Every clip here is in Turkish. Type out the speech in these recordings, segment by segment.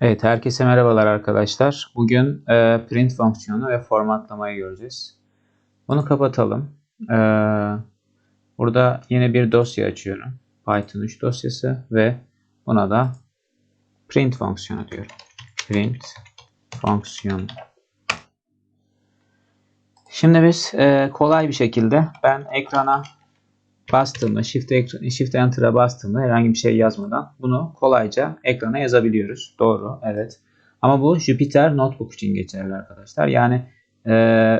Evet, herkese merhabalar arkadaşlar. Bugün e, print fonksiyonu ve formatlamayı göreceğiz. Bunu kapatalım. E, burada yine bir dosya açıyorum. Python 3 dosyası ve buna da print fonksiyonu diyorum. Print fonksiyonu. Şimdi biz e, kolay bir şekilde ben ekrana bastığımda, Shift, Shift Enter'a bastığımda herhangi bir şey yazmadan bunu kolayca ekrana yazabiliyoruz. Doğru, evet. Ama bu Jupyter Notebook için geçerli arkadaşlar. Yani e,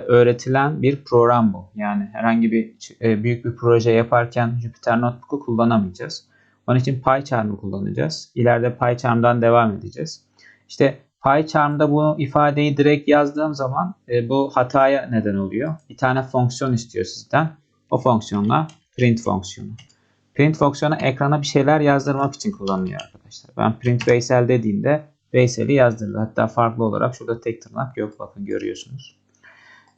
öğretilen bir program bu. Yani herhangi bir e, büyük bir proje yaparken Jupyter Notebook'u kullanamayacağız. Onun için PyCharm'ı kullanacağız. İleride PyCharm'dan devam edeceğiz. İşte PyCharm'da bu ifadeyi direkt yazdığım zaman e, bu hataya neden oluyor. Bir tane fonksiyon istiyor sizden. O fonksiyonla print fonksiyonu. Print fonksiyonu ekrana bir şeyler yazdırmak için kullanılıyor arkadaşlar. Ben print Veysel dediğimde Veysel'i yazdırdı. Hatta farklı olarak şurada tek tırnak yok. Bakın görüyorsunuz.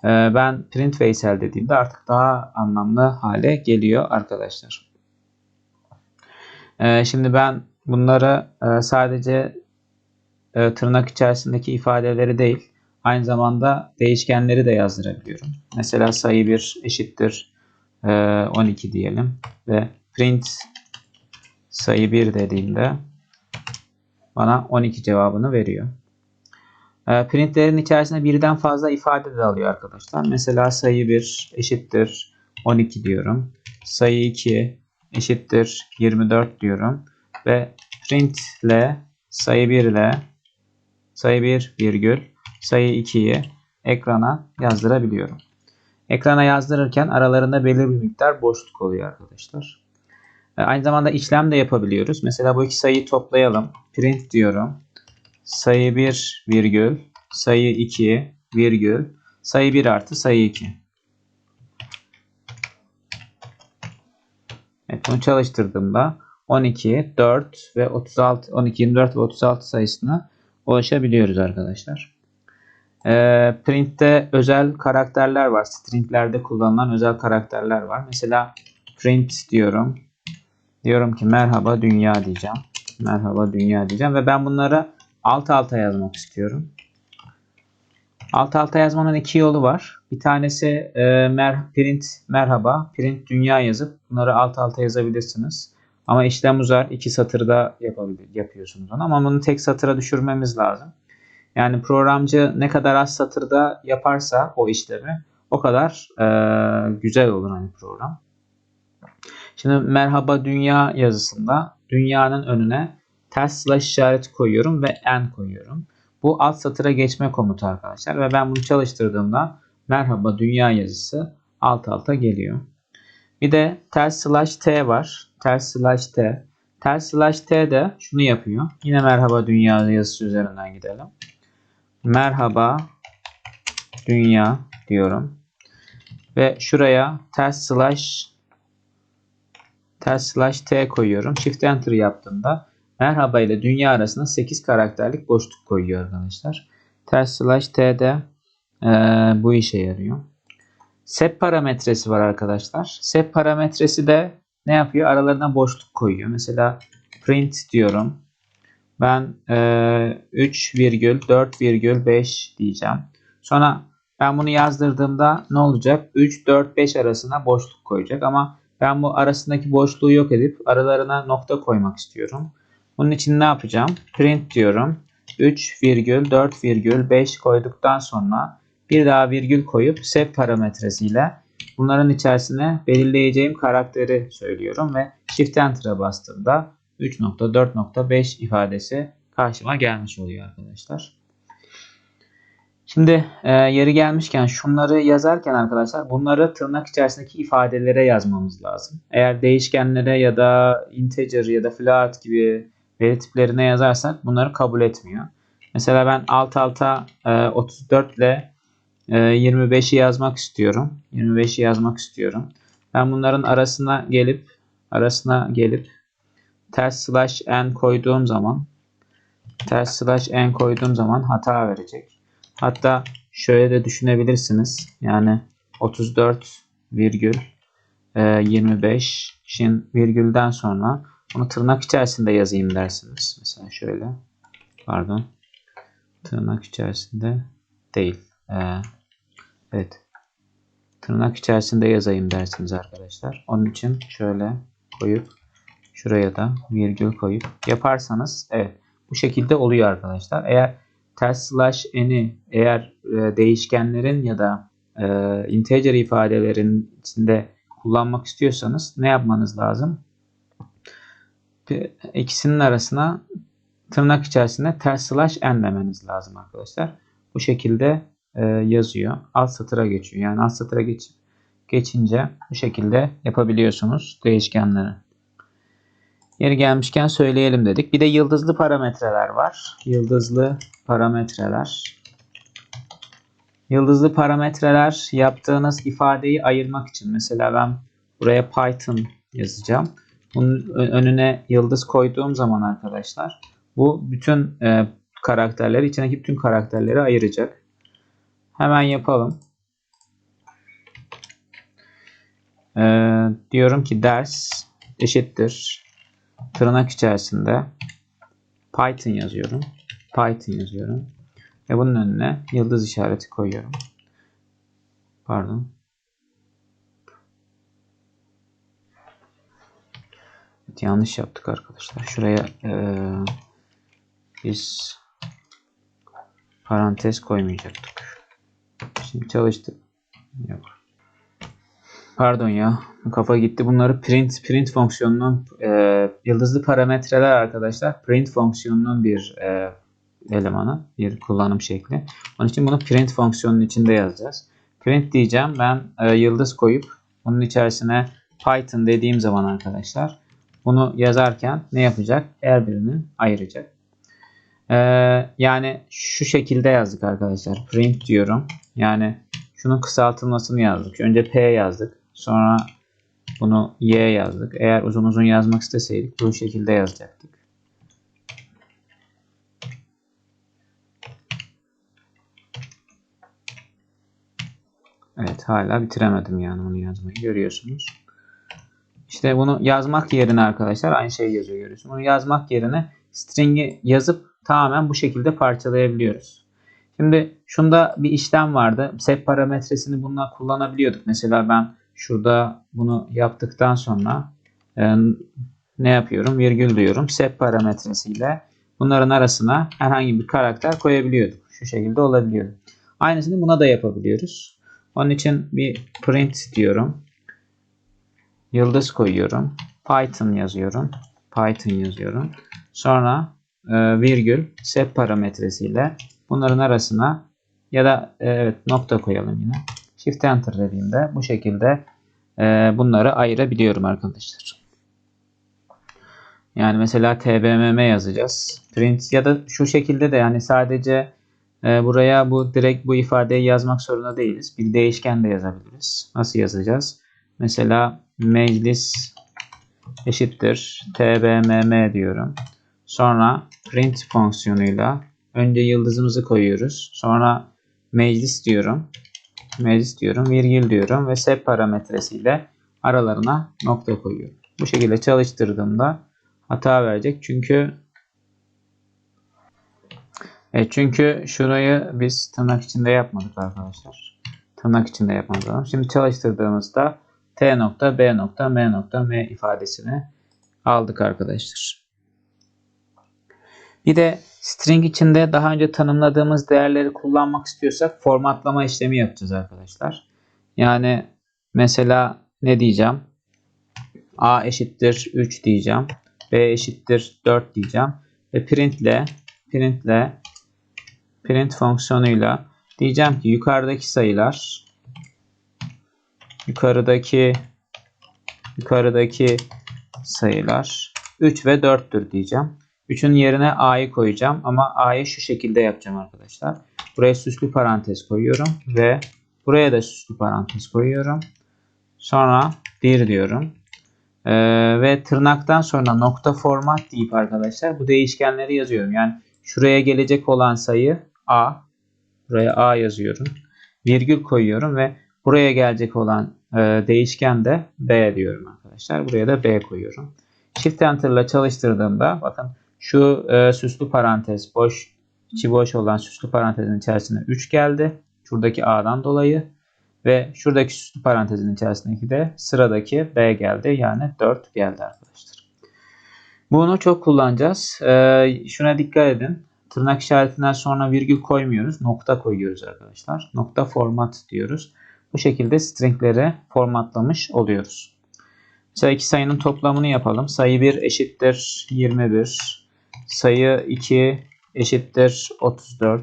Ee, ben print Veysel dediğimde artık daha anlamlı hale geliyor arkadaşlar. Ee, şimdi ben bunları e, sadece e, tırnak içerisindeki ifadeleri değil aynı zamanda değişkenleri de yazdırabiliyorum. Mesela sayı 1 eşittir 12 ee, diyelim ve print sayı 1 dediğimde bana 12 cevabını veriyor. Ee, printlerin içerisinde birden fazla ifade de alıyor arkadaşlar. Mesela sayı 1 eşittir 12 diyorum. Sayı 2 eşittir 24 diyorum. Ve print ile sayı 1 ile sayı 1 virgül sayı 2'yi ekrana yazdırabiliyorum. Ekrana yazdırırken aralarında belirli bir miktar boşluk oluyor arkadaşlar. E, aynı zamanda işlem de yapabiliyoruz. Mesela bu iki sayıyı toplayalım. Print diyorum. Sayı 1 virgül, sayı 2 virgül, sayı 1 artı sayı 2. Evet, bunu çalıştırdığımda 12, 4 ve 36, 12, 24 ve 36 sayısına ulaşabiliyoruz arkadaşlar. E, print'te özel karakterler var. Stringlerde kullanılan özel karakterler var. Mesela print diyorum. Diyorum ki merhaba dünya diyeceğim. Merhaba dünya diyeceğim ve ben bunları alt alta yazmak istiyorum. Alt alta yazmanın iki yolu var. Bir tanesi e, mer print merhaba, print dünya yazıp bunları alt alta yazabilirsiniz. Ama işlem uzar. iki satırda yapabilir, yapıyorsunuz onu. Ama bunu tek satıra düşürmemiz lazım. Yani programcı ne kadar az satırda yaparsa o işlemi o kadar e, güzel olur hani program. Şimdi merhaba dünya yazısında dünyanın önüne ters slash işareti koyuyorum ve n koyuyorum. Bu alt satıra geçme komutu arkadaşlar ve ben bunu çalıştırdığımda merhaba dünya yazısı alt alta geliyor. Bir de ters slash t var. Ters slash t. Ters slash t de şunu yapıyor. Yine merhaba dünya yazısı üzerinden gidelim. Merhaba dünya diyorum. Ve şuraya ters slash ters slash t koyuyorum. Shift enter yaptığımda merhaba ile dünya arasında 8 karakterlik boşluk koyuyor arkadaşlar. Ters slash t de e, bu işe yarıyor. Sep parametresi var arkadaşlar. Sep parametresi de ne yapıyor? Aralarına boşluk koyuyor. Mesela print diyorum. Ben e, 3,4,5 diyeceğim. Sonra ben bunu yazdırdığımda ne olacak? 3, 4, 5 arasına boşluk koyacak ama ben bu arasındaki boşluğu yok edip aralarına nokta koymak istiyorum. Bunun için ne yapacağım? Print diyorum. 3,4,5 koyduktan sonra bir daha virgül koyup sep parametresiyle bunların içerisine belirleyeceğim karakteri söylüyorum ve Shift Enter'a bastığımda 3.4.5 ifadesi karşıma gelmiş oluyor arkadaşlar. Şimdi e, yeri gelmişken şunları yazarken arkadaşlar bunları tırnak içerisindeki ifadelere yazmamız lazım. Eğer değişkenlere ya da integer ya da float gibi veri tiplerine yazarsak bunları kabul etmiyor. Mesela ben alt alta e, 34 ile e, 25'i yazmak istiyorum. 25'i yazmak istiyorum. Ben bunların arasına gelip arasına gelip ters slash n koyduğum zaman ters slash n koyduğum zaman hata verecek. Hatta şöyle de düşünebilirsiniz. Yani 34 virgül 25'in e, virgülden sonra bunu tırnak içerisinde yazayım dersiniz. Mesela şöyle. Pardon. Tırnak içerisinde değil. Ee, evet. Tırnak içerisinde yazayım dersiniz arkadaşlar. Onun için şöyle koyup şuraya da virgül koyup yaparsanız evet bu şekilde oluyor arkadaşlar. Eğer ters slash n'i eğer e, değişkenlerin ya da e, integer ifadelerin içinde kullanmak istiyorsanız ne yapmanız lazım? İkisinin arasına tırnak içerisinde ters slash n demeniz lazım arkadaşlar. Bu şekilde e, yazıyor. Alt satıra geçiyor. Yani alt satıra geç, geçince bu şekilde yapabiliyorsunuz değişkenleri. Yeri gelmişken söyleyelim dedik. Bir de yıldızlı parametreler var. Yıldızlı parametreler. Yıldızlı parametreler yaptığınız ifadeyi ayırmak için. Mesela ben buraya Python yazacağım. Bunun önüne yıldız koyduğum zaman arkadaşlar bu bütün e, karakterleri, içindeki bütün karakterleri ayıracak. Hemen yapalım. Ee, diyorum ki ders eşittir tırnak içerisinde Python yazıyorum. Python yazıyorum. Ve bunun önüne yıldız işareti koyuyorum. Pardon. Evet, yanlış yaptık arkadaşlar. Şuraya ee, biz parantez koymayacaktık. Şimdi çalıştı. Yok. Pardon ya. Kafa gitti. Bunları print print fonksiyonunun e, yıldızlı parametreler arkadaşlar. Print fonksiyonunun bir e, elemanı, bir kullanım şekli. Onun için bunu print fonksiyonunun içinde yazacağız. Print diyeceğim. Ben e, yıldız koyup bunun içerisine Python dediğim zaman arkadaşlar bunu yazarken ne yapacak? Her birini ayıracak. Ee, yani şu şekilde yazdık arkadaşlar. Print diyorum. Yani şunun kısaltılmasını yazdık. Önce P yazdık. Sonra bunu Y yazdık. Eğer uzun uzun yazmak isteseydik bu şekilde yazacaktık. Evet hala bitiremedim yani onu yazmayı görüyorsunuz. İşte bunu yazmak yerine arkadaşlar aynı şeyi yazıyor görüyorsunuz. Bunu yazmak yerine string'i yazıp tamamen bu şekilde parçalayabiliyoruz. Şimdi şunda bir işlem vardı. Set parametresini bununla kullanabiliyorduk. Mesela ben şurada bunu yaptıktan sonra e, ne yapıyorum? Virgül diyorum. Set parametresiyle bunların arasına herhangi bir karakter koyabiliyorduk. Şu şekilde olabiliyordu. Aynısını buna da yapabiliyoruz. Onun için bir print diyorum. Yıldız koyuyorum. Python yazıyorum. Python yazıyorum. Sonra e, virgül set parametresiyle bunların arasına ya da e, evet nokta koyalım yine. Shift Enter dediğimde bu şekilde e, bunları ayırabiliyorum arkadaşlar. Yani mesela tbmm yazacağız. Print ya da şu şekilde de yani sadece e, buraya bu direkt bu ifadeyi yazmak zorunda değiliz. Bir değişken de yazabiliriz. Nasıl yazacağız? Mesela meclis eşittir tbmm diyorum. Sonra print fonksiyonuyla önce yıldızımızı koyuyoruz. Sonra meclis diyorum. Meclis diyorum. Virgül diyorum ve sep parametresiyle aralarına nokta koyuyorum. Bu şekilde çalıştırdığımda hata verecek. Çünkü e çünkü şurayı biz tırnak içinde yapmadık arkadaşlar. Tırnak içinde yapmadık. Şimdi çalıştırdığımızda T nokta B nokta M nokta M ifadesini aldık arkadaşlar. Bir de string içinde daha önce tanımladığımız değerleri kullanmak istiyorsak formatlama işlemi yapacağız arkadaşlar. Yani mesela ne diyeceğim? A eşittir 3 diyeceğim. B eşittir 4 diyeceğim. Ve printle printle print fonksiyonuyla diyeceğim ki yukarıdaki sayılar yukarıdaki yukarıdaki sayılar 3 ve 4'tür diyeceğim. 3'ün yerine a'yı koyacağım ama a'yı şu şekilde yapacağım arkadaşlar. Buraya süslü parantez koyuyorum ve buraya da süslü parantez koyuyorum. Sonra 1 diyorum. Ee, ve tırnaktan sonra nokta format deyip arkadaşlar bu değişkenleri yazıyorum. Yani şuraya gelecek olan sayı a. Buraya a yazıyorum. Virgül koyuyorum ve buraya gelecek olan e, değişken de b diyorum arkadaşlar. Buraya da b koyuyorum. Shift Enter ile çalıştırdığımda bakın Şu e, süslü parantez boş içi boş olan süslü parantezin içerisine 3 geldi. Şuradaki A'dan dolayı ve şuradaki süslü parantezin içerisindeki de sıradaki B geldi. Yani 4 geldi arkadaşlar. Bunu çok kullanacağız. Ee, şuna dikkat edin. Tırnak işaretinden sonra virgül koymuyoruz. Nokta koyuyoruz arkadaşlar. Nokta format diyoruz. Bu şekilde stringleri formatlamış oluyoruz. Mesela iki sayının toplamını yapalım. Sayı 1 eşittir 21. Sayı 2 eşittir 34.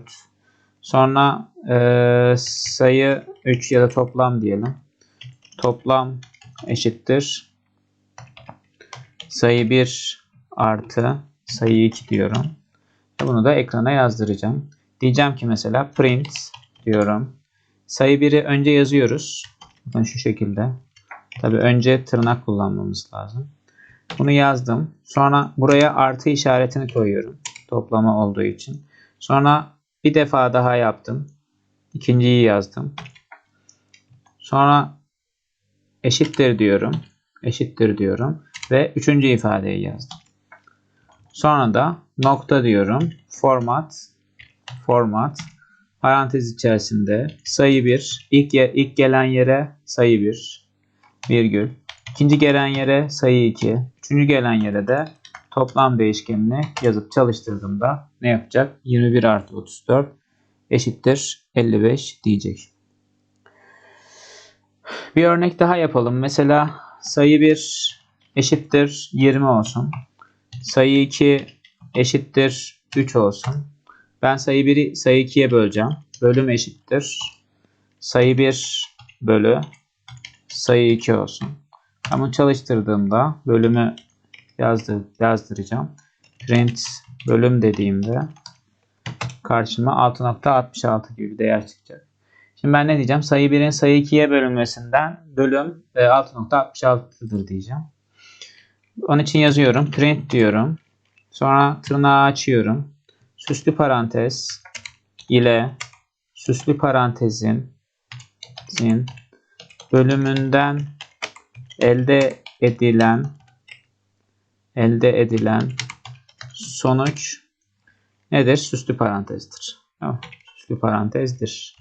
Sonra e, sayı 3 ya da toplam diyelim. Toplam eşittir. Sayı 1 artı sayı 2 diyorum. Bunu da ekrana yazdıracağım. Diyeceğim ki mesela print diyorum. Sayı 1'i önce yazıyoruz. Bakın şu şekilde. Tabi önce tırnak kullanmamız lazım. Bunu yazdım. Sonra buraya artı işaretini koyuyorum. Toplama olduğu için. Sonra bir defa daha yaptım. İkinciyi yazdım. Sonra eşittir diyorum. Eşittir diyorum. Ve üçüncü ifadeyi yazdım. Sonra da nokta diyorum. Format format parantez içerisinde sayı 1 ilk, ilk gelen yere sayı 1 virgül ikinci gelen yere sayı 2 üçüncü gelen yere de toplam değişkenini yazıp çalıştırdığımda ne yapacak? 21 artı 34 eşittir 55 diyecek. Bir örnek daha yapalım. Mesela sayı 1 eşittir 20 olsun. Sayı 2 eşittir 3 olsun. Ben sayı 1'i sayı 2'ye böleceğim. Bölüm eşittir. Sayı 1 bölü sayı 2 olsun. Ama çalıştırdığımda bölümü yazdır, yazdıracağım. Print bölüm dediğimde karşıma 6.66 gibi bir değer çıkacak. Şimdi ben ne diyeceğim? Sayı 1'in sayı 2'ye bölünmesinden bölüm 6.66'dır e, diyeceğim. Onun için yazıyorum. Print diyorum. Sonra tırnağı açıyorum. Süslü parantez ile süslü parantezin bölümünden elde edilen elde edilen sonuç nedir? Süslü parantezdir. Süslü parantezdir.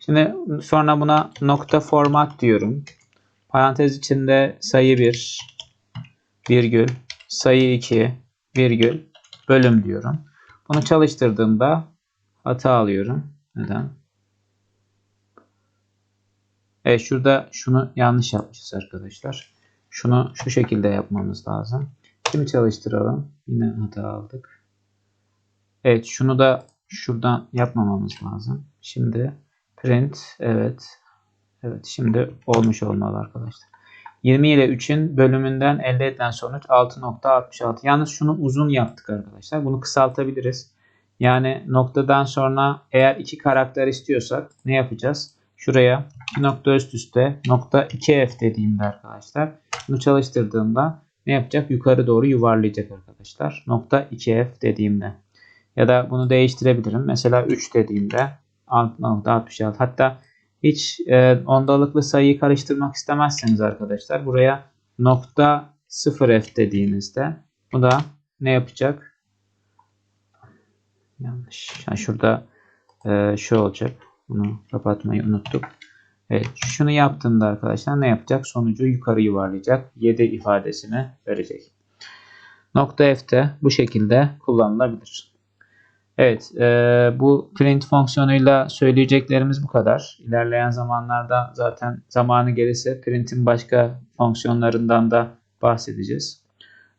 Şimdi sonra buna nokta format diyorum. Parantez içinde sayı 1 virgül sayı 2 virgül bölüm diyorum. Bunu çalıştırdığımda hata alıyorum. Neden? Evet şurada şunu yanlış yapmışız arkadaşlar. Şunu şu şekilde yapmamız lazım. Şimdi çalıştıralım. Yine hata aldık. Evet şunu da şuradan yapmamamız lazım. Şimdi print evet. Evet şimdi olmuş olmalı arkadaşlar. 20 ile 3'ün bölümünden elde edilen sonuç 6.66. Yalnız şunu uzun yaptık arkadaşlar. Bunu kısaltabiliriz. Yani noktadan sonra eğer iki karakter istiyorsak ne yapacağız? Şuraya bir nokta üst üste nokta 2f dediğimde arkadaşlar bunu çalıştırdığımda ne yapacak? Yukarı doğru yuvarlayacak arkadaşlar. Nokta 2f dediğimde. Ya da bunu değiştirebilirim. Mesela 3 dediğimde 6.66 hatta hiç e, ondalıklı sayıyı karıştırmak istemezseniz arkadaşlar buraya nokta 0f dediğinizde bu da ne yapacak? Yanlış. Yani şurada e, şu olacak. Bunu kapatmayı unuttuk. Evet, şunu yaptığımda arkadaşlar ne yapacak? Sonucu yukarı yuvarlayacak. 7 ifadesini verecek. Nokta F de bu şekilde kullanılabilir. Evet, e, bu print fonksiyonuyla söyleyeceklerimiz bu kadar. İlerleyen zamanlarda zaten zamanı gelirse print'in başka fonksiyonlarından da bahsedeceğiz.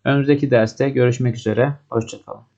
Önümüzdeki derste görüşmek üzere. Hoşçakalın.